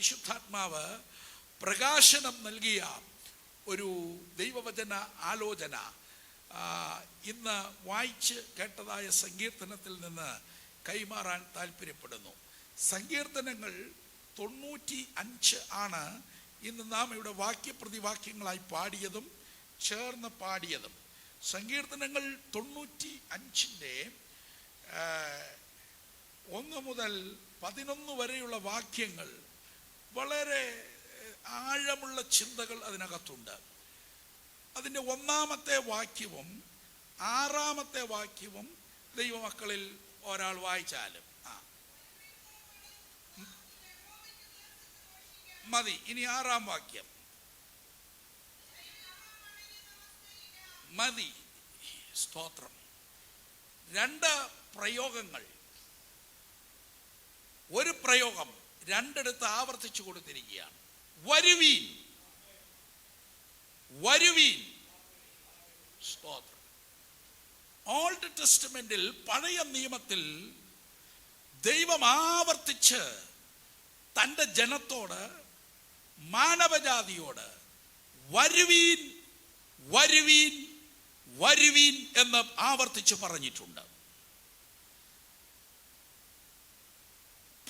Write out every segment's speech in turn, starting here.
പരിശുദ്ധാത്മാവ് പ്രകാശനം നൽകിയ ഒരു ദൈവവചന ആലോചന ഇന്ന് വായിച്ച് കേട്ടതായ സങ്കീർത്തനത്തിൽ നിന്ന് കൈമാറാൻ താല്പര്യപ്പെടുന്നു സങ്കീർത്തനങ്ങൾ തൊണ്ണൂറ്റി അഞ്ച് ആണ്. ഇന്ന് നാം ഇവിടെ വാക്യപ്രതിവാക്യങ്ങളായി പാടിയതും ചേർന്ന് പാടിയതും. സങ്കീർത്തനങ്ങൾ തൊണ്ണൂറ്റി അഞ്ചിന്റെ ഒന്ന് മുതൽ പതിനൊന്ന് വരെയുള്ള വാക്യങ്ങൾ വളരെ ആഴമുള്ള ചിന്തകൾ അതിനകത്തുണ്ട്. അതിന്റെ ഒന്നാമത്തെ വാക്യവും ആറാമത്തെ വാക്യവും ദൈവമക്കളിൽ ഒരാൾ വായിച്ചാലും ആ. മതി ഇനി ആറാം വാക്യം. മതി സ്തോത്രം. രണ്ട് പ്രയോഗങ്ങൾ. ഒരു പ്രയോഗം രണ്ടിടത്ത് ആവർത്തിച്ചു കൊടുത്തിരിക്കുകയാണ്. വരുവീൻ. വരുവീൻ. സ്തോത്രം. ഓൾഡ് ടെസ്റ്റമെന്റിൽ പഴയ നിയമത്തിൽ ദൈവം ആവർത്തിച്ച് തന്റെ ജനത്തോട് മാനവജാതിയോട് വരുവീൻ വരുവീൻ വരുവീൻ എന്ന് ആവർത്തിച്ച് പറഞ്ഞിട്ടുണ്ട്.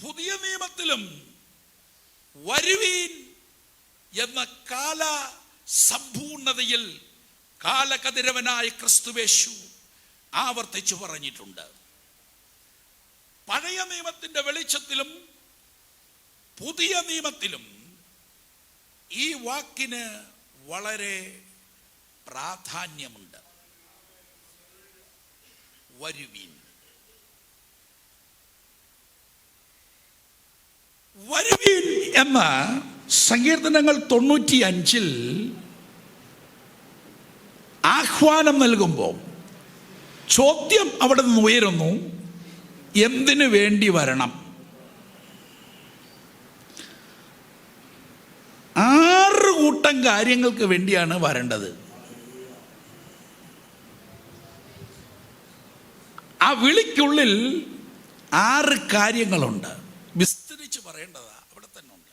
പുതിയ നിയമത്തിലും വരുവീൻ എന്ന കാല സമ്പൂർണതയിൽ കാലകതിരവനായ ക്രിസ്തുവേശു ആവർത്തിച്ചു പറഞ്ഞിട്ടുണ്ട്. പഴയ നിയമത്തിന്റെ വെളിച്ചത്തിലും പുതിയ നിയമത്തിലും ഈ വാക്കിന് വളരെ പ്രാധാന്യമുണ്ട്. വരുവീൻ. വരുവീൻ എന്ന സങ്കീർത്തനങ്ങൾ തൊണ്ണൂറ്റി അഞ്ചിൽ ആഹ്വാനം നൽകുമ്പോൾ ചോദ്യം അവിടെ നിന്ന് ഉയരുന്നു എന്തിനു വേണ്ടി വരണം? ആറ് കൂട്ടം കാര്യങ്ങൾക്ക് വേണ്ടിയാണ് വരേണ്ടത്. ആ വിളിക്കുള്ളിൽ ആറ് കാര്യങ്ങളുണ്ട്. വിസ്തരിച്ച് പറയേണ്ടതാ അവിടെ തന്നെ ഉണ്ട്.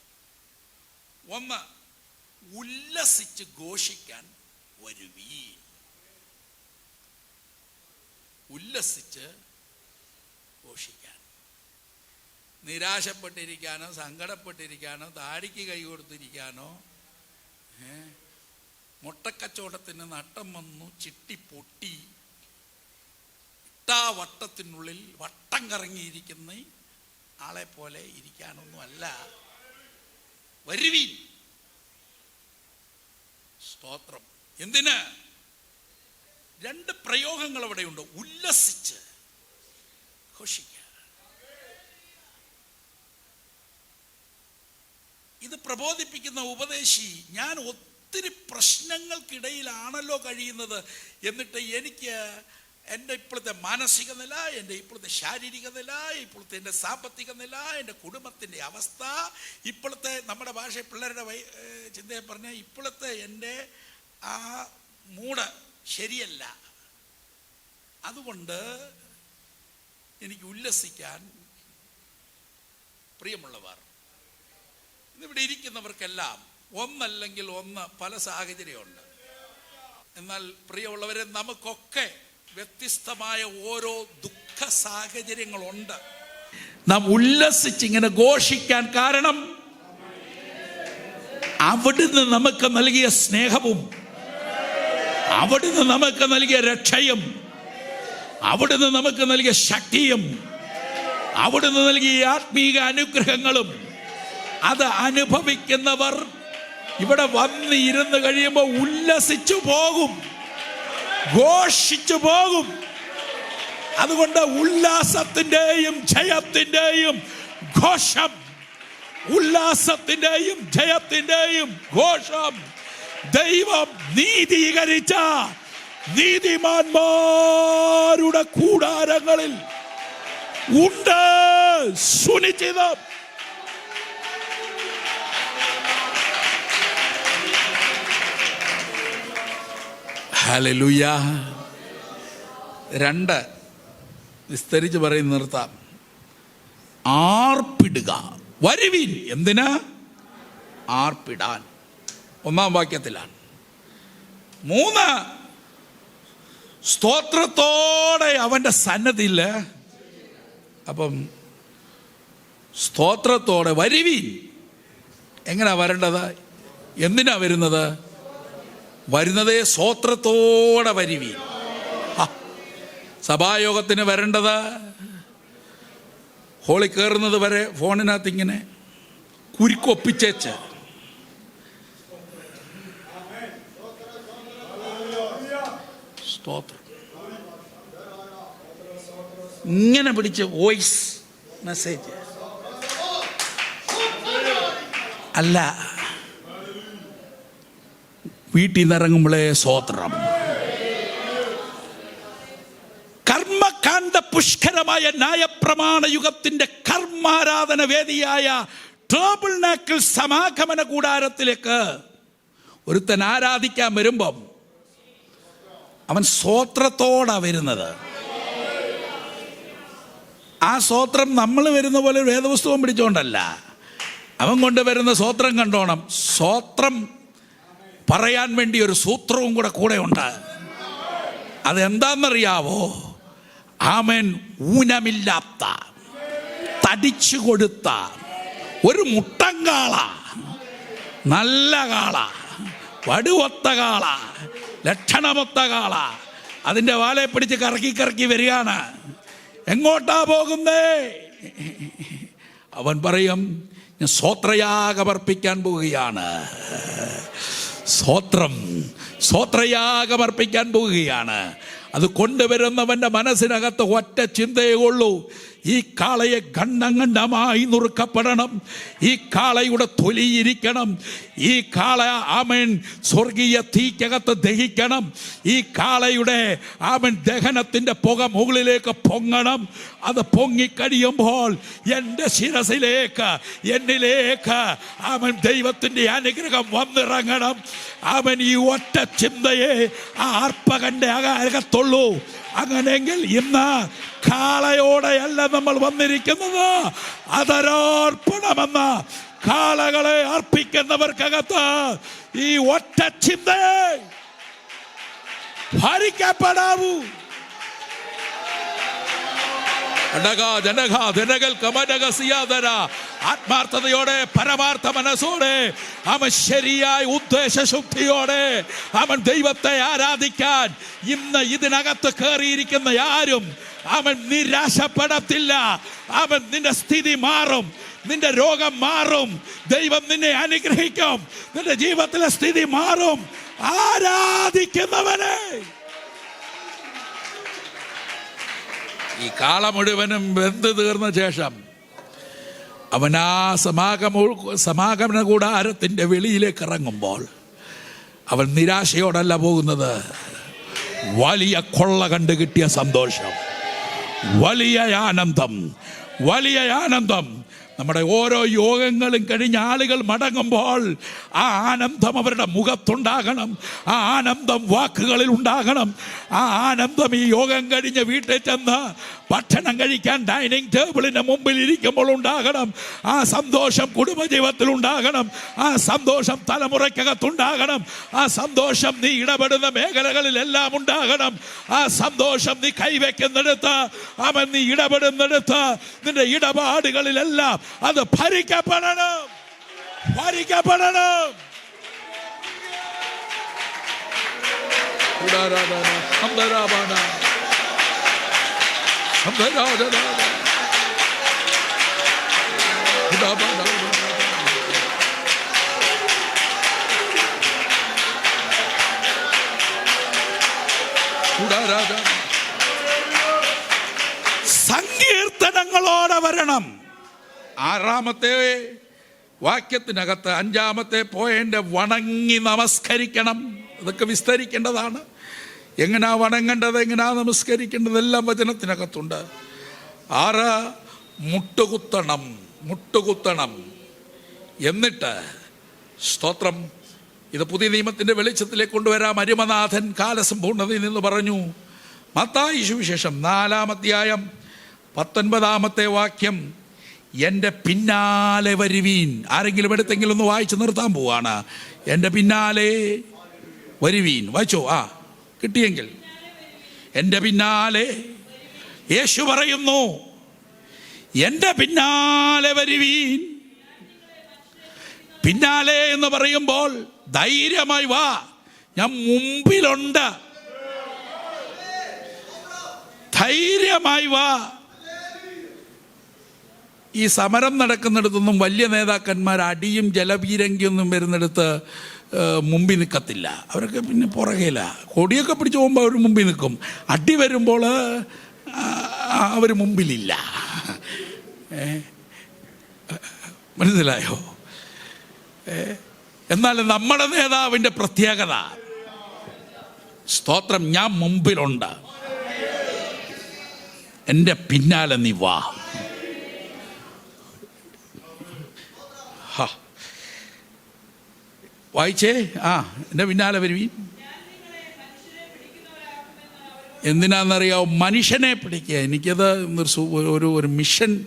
ഒന്ന് ഉല്ലസിച്ച് ഘോഷിക്കാൻ വരുവീ. ഉല്ലസിച്ച് ഘോഷിക്കാൻ. നിരാശപ്പെട്ടിരിക്കാനോ സങ്കടപ്പെട്ടിരിക്കാനോ താടിക്ക് കൈ കൊടുത്തിരിക്കാനോ മുട്ടക്കച്ചവടത്തിന് നട്ടം വന്നു ചിട്ടി പൊട്ടി ഇട്ടാ വട്ടത്തിനുള്ളിൽ വട്ടം കറങ്ങിയിരിക്കുന്ന ആളെ പോലെ ഇരിക്കാനൊന്നുമല്ല. വരുവീൻ. സ്തോത്രം. എന്തിന്? രണ്ട് പ്രയോഗങ്ങൾ അവിടെയുണ്ട് ഉല്ലസിച്ച് ഘോഷിക്കുക ഇത് പ്രബോധിപ്പിക്കുന്ന ഉപദേശി ഞാൻ ഒത്തിരി പ്രശ്നങ്ങൾക്കിടയിലാണല്ലോ കഴിയുന്നത് എന്നിട്ട് എനിക്ക് എന്റെ ഇപ്പോഴത്തെ മാനസിക നില എന്റെ ഇപ്പോഴത്തെ ശാരീരിക നില ഇപ്പോഴത്തെ എന്റെ സാമ്പത്തിക നില എന്റെ കുടുംബത്തിന്റെ അവസ്ഥ ഇപ്പോഴത്തെ നമ്മുടെ ഭാഷ പിള്ളേരുടെ വൈ ചിന്തയെ പറഞ്ഞ ഇപ്പോഴത്തെ എന്റെ ആ മൂട് ശരിയല്ല. അതുകൊണ്ട് എനിക്ക് ഉല്ലസിക്കാൻ പ്രിയമുള്ളവർ ഇന്നിവിടെ ഇരിക്കുന്നവർക്കെല്ലാം ഒന്നല്ലെങ്കിൽ ഒന്ന് പല സാഹചര്യമുണ്ട്. എന്നാൽ പ്രിയമുള്ളവരെ നമുക്കൊക്കെ വ്യത്യസ്തമായ ഓരോ ദുഃഖ സാഹചര്യങ്ങളുണ്ട്. നാം ഉല്ലസിച്ച് ഇങ്ങനെ ഘോഷിക്കാൻ കാരണം അവിടുന്ന് നമുക്ക് നൽകിയ സ്നേഹവും അവിടുന്ന് നമുക്ക് നൽകിയ രക്ഷയും അവിടുന്ന് നമുക്ക് നൽകിയ ശക്തിയും അവിടുന്ന് നൽകിയ ആത്മീക അനുഗ്രഹങ്ങളും അത് അനുഭവിക്കുന്നവർ ഇവിടെ വന്ന് ഇരുന്ന് കഴിയുമ്പോൾ ഉല്ലസിച്ചു പോകും. ഘോഷിച്ചു പോകും അതുകൊണ്ട് ഉല്ലാസത്തിന്റെയും ജയത്തിന്റെയും ഘോഷം ഉല്ലാസത്തിന്റെയും ജയത്തിന്റെയും ഘോഷം ദൈവം നീതീകരിച്ച നീതിമാന്മാരുടെ കൂടാരങ്ങളിൽ ഉണ്ട് സുനിശ്ചിതം. ഹല്ലേലൂയ. രണ്ട് വിസ്തരിച്ച് പറയുന്ന നിർത്താം. ആർപ്പിടുക. വരുവിൻ. എന്തിനാ? ആർപ്പിടാൻ. ഒന്നാം വാക്യത്തിലാണ്. മൂന്ന് സ്തോത്രത്തോടെ അവന്റെ സന്നദ്ധിയിൽ അപ്പം സ്തോത്രത്തോടെ വരുവീൻ. എങ്ങനെയാണ് വരേണ്ടത്? എന്തിനാണ് വരുന്നത്? വരുന്നതേ സ്വോത്രത്തോടെ വരുവി. സഭായോഗത്തിന് വരേണ്ടത്. ഹോളി കയറുന്നത് വരെ ഫോണിനകത്ത് ഇങ്ങനെ കുരുക്കൊപ്പിച്ചേച്ച് ഇങ്ങനെ പിടിച്ച് വോയിസ് മെസ്സേജ്. അല്ല. വീട്ടിൽ നിന്ന് ഇറങ്ങുമ്പോഴേ സ്വോത്രം. കർമ്മകാന്ത പുഷ്കരമായ ന്യായപ്രമാണ യുഗത്തിന്റെ കർമാരാധന വേദിയായ ട്രോബിൾ നാക്കിൾ സമാഗമന കൂടാരത്തിലേക്ക് ഒരുത്തൻ ആരാധിക്കാൻ വരുമ്പം അവൻ സ്വോത്രത്തോടാ വരുന്നത്. ആ സ്വോത്രം നമ്മൾ വരുന്ന പോലെ വേദപുസ്തകം പിടിച്ചോണ്ടല്ല. അവൻ കൊണ്ടുവരുന്ന സ്വോത്രം കണ്ടോണം. സ്വോത്രം പറയാൻ വേണ്ടി ഒരു സൂത്രവും കൂടെ കൂടെ ഉണ്ട്. അതെന്താണെന്നറിയാവോ ആമൻ ഊനമില്ലാത്ത തടിച്ചു കൊടുത്ത ഒരു മുട്ടങ്കാള നല്ല കാള വടുവൊത്ത കാള ലക്ഷണമൊത്ത കാള അതിന്റെ വാലെ പിടിച്ച് കറക്കി കറക്കി വരികയാണ്. എങ്ങോട്ടാ പോകുന്നേ? അവൻ പറയും ഞാൻ സ്വോത്രയാഗമർപ്പിക്കാൻ പോവുകയാണ്. സ്വത്രം. സ്വത്രയാഗമർപ്പിക്കാൻ പോവുകയാണ്. അത് കൊണ്ടുവരുന്നവന്റെ മനസ്സിനകത്ത് ഒറ്റ ചിന്തയേ ഉള്ളൂ. ഈ കാളയെ ഖണ്ഡം ഖണ്ഡമായി നുറുക്കപ്പെടണം. ഈ കാളയുടെ തൊലിയിരിക്കണം. ഈ കാള ആമൻ സ്വർഗീയ തീക്കകത്ത് ദഹിക്കണം. ഈ കാളയുടെ ആമൻ ദഹനത്തിന്റെ പുക മുകളിലേക്ക് പൊങ്ങണം. അത് പൊങ്ങിക്കഴിയുമ്പോൾ എന്റെ ശിരസിലേക്ക് എന്നിലേക്ക് അവൻ ദൈവത്തിന്റെ അനുഗ്രഹം വന്നിറങ്ങണം. അവൻ ഈ ഒറ്റ ചിന്തയെ ആ അർപ്പകന്റെ അകത്തുള്ളൂ അങ്ങനെയെങ്കിൽ ഇന്ന് കാളയോടെയല്ല നമ്മൾ വന്നിരിക്കുന്നത്. അതരോർപ്പണമെന്ന കാളകളെ അർപ്പിക്കുന്നവർക്കകത്ത് ഈ ഒറ്റ ചിന്ത ഭരിക്കപ്പെടാവൂ. ആത്മാർത്ഥതയോടെ പരമാർത്ഥ മനസ്സോടെ അവൻ ശരിയായ ഉദ്ദേശശുദ്ധിയോടെ അവൻ ദൈവത്തെ ആരാധിക്കാൻ ഇന്ന് ഇതിനകത്ത് കയറിയിരിക്കുന്ന ആരും അവൻ നിരാശപ്പെടത്തില്ല. അവൻ നിന്റെ സ്ഥിതി മാറും. നിന്റെ രോഗം മാറും. ദൈവം നിന്നെ അനുഗ്രഹിക്കും. നിന്റെ ജീവിതത്തിലെ സ്ഥിതി മാറും. ആരാധിക്കുന്നവനെ. ഈ കാള മുഴുവനും വെന്ത് തീർന്ന ശേഷം അവൻ ആ സമാഗമ സമാഗമന കൂടാരത്തിന്റെ വെളിയിലേക്ക് ഇറങ്ങുമ്പോൾ അവൻ നിരാശയോടല്ല പോകുന്നത്. വലിയ കൊള്ള കണ്ടു കിട്ടിയ സന്തോഷം. വലിയ ആനന്ദം വലിയ ആനന്ദം. നമ്മുടെ ഓരോ യോഗങ്ങളും കഴിഞ്ഞ ആളുകൾ മടങ്ങുമ്പോൾ ആ ആനന്ദം അവരുടെ മുഖത്തുണ്ടാകണം. ആ ആനന്ദം വാക്കുകളിൽ ഉണ്ടാകണം. ആ ആനന്ദം ഈ യോഗം കഴിഞ്ഞ് വീട്ടിൽ ചെന്ന് ഭക്ഷണം കഴിക്കാൻ ഡൈനിങ് ടേബിളിന് മുമ്പിൽ ഇരിക്കുമ്പോൾ ഉണ്ടാകണം. ആ സന്തോഷം കുടുംബജീവിതത്തിൽ ഉണ്ടാകണം. ആ സന്തോഷം തലമുറയ്ക്കകത്തുണ്ടാകണം. ആ സന്തോഷം നീ ഇടപെടുന്ന മേഖലകളിലെല്ലാം ഉണ്ടാകണം. ആ സന്തോഷം നീ കൈവയ്ക്കുന്നിടത്ത് അവൻ നീ ഇടപെടുന്നിടത്ത് നിന്റെ ഇടപാടുകളിലെല്ലാം അത് ഭരിക്കപ്പെടണം ഭരിക്കപ്പെടണം ഉടാരാധന, അന്തരാപന, അന്തരാധന, ഉടാപന, ഉടാരാധന. സങ്കീർത്തനങ്ങളോടെ വരണം ആറാമത്തെ വാക്യത്തിനകത്ത് അഞ്ചാമത്തെ പോയിന്റ് വണങ്ങി നമസ്കരിക്കണം. ഇതൊക്കെ വിസ്തരിക്കേണ്ടതാണ്. എങ്ങനാ വണങ്ങേണ്ടത് എങ്ങനാ നമസ്കരിക്കേണ്ടത് എല്ലാം വചനത്തിനകത്തുണ്ട്. ആറ് മുട്ടുകുത്തണം മുട്ടുകുത്തണം. എന്നിട്ട് സ്തോത്രം. ഇത് പുതിയ നിയമത്തിന്റെ വെളിച്ചത്തിലേക്ക് കൊണ്ടുവരാം. അരിമനാഥൻ കാലസമ്പൂർണതയിൽ നിന്ന് പറഞ്ഞു മത്തായി സുവിശേഷം നാലാം അധ്യായം പത്തൊൻപതാമത്തെ വാക്യം. എന്റെ പിന്നാലെ വരുവീൻ. ആരെങ്കിലും എടുത്തെങ്കിലും ഒന്ന് വായിച്ച് നിർത്താൻ പോവാണ്. എന്റെ പിന്നാലെ വരുവീൻ. വായിച്ചോ? ആ കിട്ടിയെങ്കിൽ. എന്റെ പിന്നാലെ യേശു പറയുന്നു എന്റെ പിന്നാലെ വരുവീൻ. പിന്നാലെ എന്ന് പറയുമ്പോൾ ധൈര്യമായി വാ. ഞാൻ മുമ്പിലുണ്ട്. ധൈര്യമായി വാ. ഈ സമരം നടക്കുന്നിടത്തൊന്നും വലിയ നേതാക്കന്മാർ അടിയും ജലപീരങ്കിയൊന്നും വരുന്നിടത്ത് മുമ്പിൽ നിൽക്കത്തില്ല. അവരൊക്കെ പിന്നെ പുറകേല. കൊടിയൊക്കെ പിടിച്ച് പോകുമ്പോൾ അവർ മുമ്പിൽ നിൽക്കും. അടി വരുമ്പോൾ അവർ മുമ്പിലില്ല? മനസ്സിലായോ? എന്നാൽ നമ്മുടെ നേതാവിന്റെ പ്രത്യേകത. സ്തോത്രം ഞാൻ മുമ്പിലുണ്ട്. എന്റെ പിന്നാലെ നീ വാ. വായിച്ചേ? ആ എന്റെ പിന്നാലെ വരുവീൻ എന്തിനാണെന്നറിയാമോ മനുഷ്യനെ പിടിക്കുക. എനിക്കത് ഒരു ഒരു മിഷൻ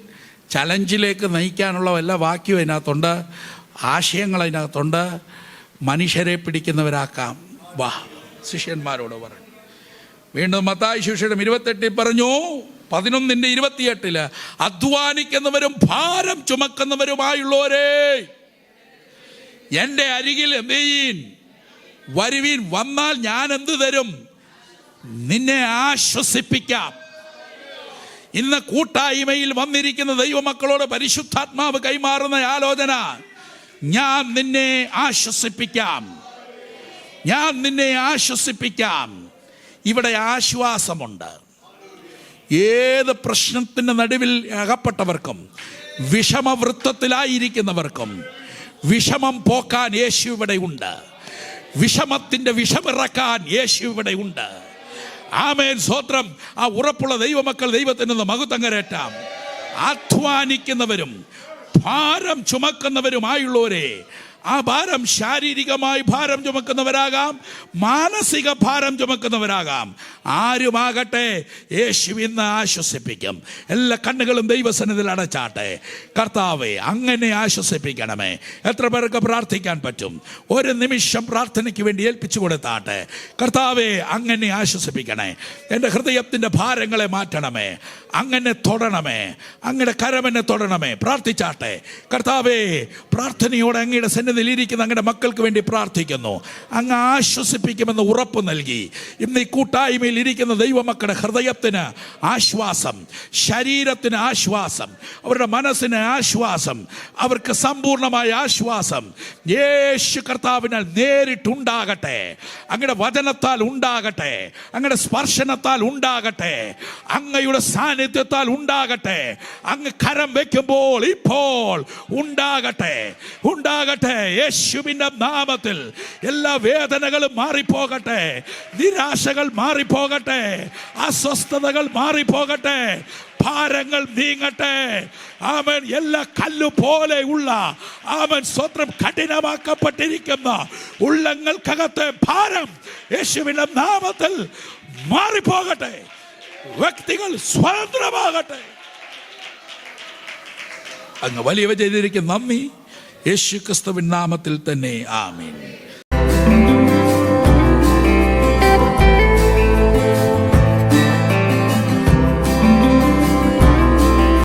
ചലഞ്ചിലേക്ക് നയിക്കാനുള്ള വല്ല വാക്യവും അതിനകത്തുണ്ട്. ആശയങ്ങൾ അതിനകത്തുണ്ട്. മനുഷ്യരെ പിടിക്കുന്നവരാക്കാം. വാ ശിഷ്യന്മാരോട് പറഞ്ഞു വീണ്ടും മത്തായി ശിഷ്യനും ഇരുപത്തെട്ടിൽ പറഞ്ഞു പതിനൊന്നിന്റെ ഇരുപത്തിയെട്ടിൽ അധ്വാനിക്കുന്നവരും ഭാരം ചുമക്കുന്നവരുമായുള്ളവരെ എന്റെ അരികിൽ ചെയ്യീൻ വരുവീൻ വന്നാൽ ഞാൻ എന്ത് തരും? നിന്നെ ആശ്വസിപ്പിക്കാം. ഇന്ന് കൂട്ടായ്മയിൽ വന്നിരിക്കുന്ന ദൈവമക്കളോട് പരിശുദ്ധാത്മാവ് കൈമാറുന്ന ആലോചന ഞാൻ നിന്നെ ആശ്വസിപ്പിക്കാം. ഞാൻ നിന്നെ ആശ്വസിപ്പിക്കാം. ഇവിടെ ആശ്വാസമുണ്ട്. ഏത് പ്രശ്നത്തിന്റെ നടുവിൽ അകപ്പെട്ടവർക്കും വിഷമവൃത്തത്തിലായിരിക്കുന്നവർക്കും വിഷമം പോക്കാൻ യേശു ഇവിടെ ഉണ്ട്. വിഷമത്തിന്റെ വിഷമിറക്കാൻ യേശു ഇവിടെ ഉണ്ട്. ആമേൻ. സ്വോത്രം ആ ഉറപ്പുള്ള ദൈവമക്കൾ ദൈവത്തിൽ നിന്ന് മകുത്തം കരേറ്റാം അധ്വാനിക്കുന്നവരും ഭാരം ചുമക്കുന്നവരുമായുള്ളവരെ ആ ഭാരം ശാരീരികമായി ഭാരം ചുമക്കുന്നവരാകാം മാനസിക ഭാരം ചുമക്കുന്നവരാകാം. ആരുമാകട്ടെ യേശു ഇന്ന് ആശ്വസിപ്പിക്കും. എല്ലാ കണ്ണുകളും ദൈവസന്നിധിയിൽ അടച്ചാട്ടെ. കർത്താവെ അങ്ങനെ ആശ്വസിപ്പിക്കണമേ. എത്ര പേർക്ക് പ്രാർത്ഥിക്കാൻ പറ്റും? ഒരു നിമിഷം പ്രാർത്ഥനയ്ക്ക് വേണ്ടി ഏൽപ്പിച്ചു കൊടുത്താട്ടെ. കർത്താവെ അങ്ങനെ ആശ്വസിപ്പിക്കണേ. എന്റെ ഹൃദയത്തിന്റെ ഭാരങ്ങളെ മാറ്റണമേ. അങ്ങനെ തൊടണമേ. അങ്ങയുടെ കരമെന്നെ തൊടണമേ. പ്രാർത്ഥിച്ചാട്ടെ. കർത്താവേ പ്രാർത്ഥനയോടെ അങ്ങയുടെ സന്നിധിയിൽ ഇരിക്കുന്ന അങ്ങയുടെ മക്കൾക്ക് വേണ്ടി പ്രാർത്ഥിക്കുന്നു. അങ്ങ് ആശ്വസിപ്പിക്കുമെന്ന് ഉറപ്പ് നൽകി. ഇന്ന് ഈ കൂട്ടായ്മയിൽ ഇരിക്കുന്ന ദൈവമക്കളുടെ ഹൃദയത്തിന് ആശ്വാസം ശരീരത്തിന് ആശ്വാസം അവരുടെ മനസ്സിന് ആശ്വാസം അവർക്ക് സമ്പൂർണമായ ആശ്വാസം യേശു കർത്താവിനാൽ നേരിട്ടുണ്ടാകട്ടെ. അങ്ങയുടെ വചനത്താൽ ഉണ്ടാകട്ടെ. അങ്ങയുടെ സ്പർശനത്താൽ ഉണ്ടാകട്ടെ. അങ്ങയുടെ സാന്നിധ്യത്താൽ ഉണ്ടാകട്ടെ. അങ്ങ് കരം വെക്കുമ്പോൾ ഇപ്പോൾ ഉണ്ടാകട്ടെ. ഉണ്ടാകട്ടെ. യേശുവിന്റെ നാമത്തിൽ എല്ലാ വേദനകളും മാറിപ്പോകട്ടെ നിരാശകൾ മാറിപ്പോകട്ടെ അസ്വസ്ഥതകൾ മാറിപ്പോകട്ടെ ഭാരങ്ങൾ നീങ്ങട്ടെ. ആമൻ. എല്ലാ കല്ലു പോലെയുള്ള ആമൻ സ്വത്രം കഠിനമാക്കപ്പെട്ടിരിക്കുന്ന ഉള്ളങ്ങൾക്കകത്തെ ഭാരം യേശുവിന്റെ നാമത്തിൽ മാറിപ്പോകട്ടെ. വ്യക്തികൾ സ്വതന്ത്രമാകട്ടെ. അങ്ങ് വലിയവ ചെയ്തിരിക്കും. നന്ദി. യേശു ക്രിസ്തുവിൻ നാമത്തിൽ തന്നെ ആമീൻ.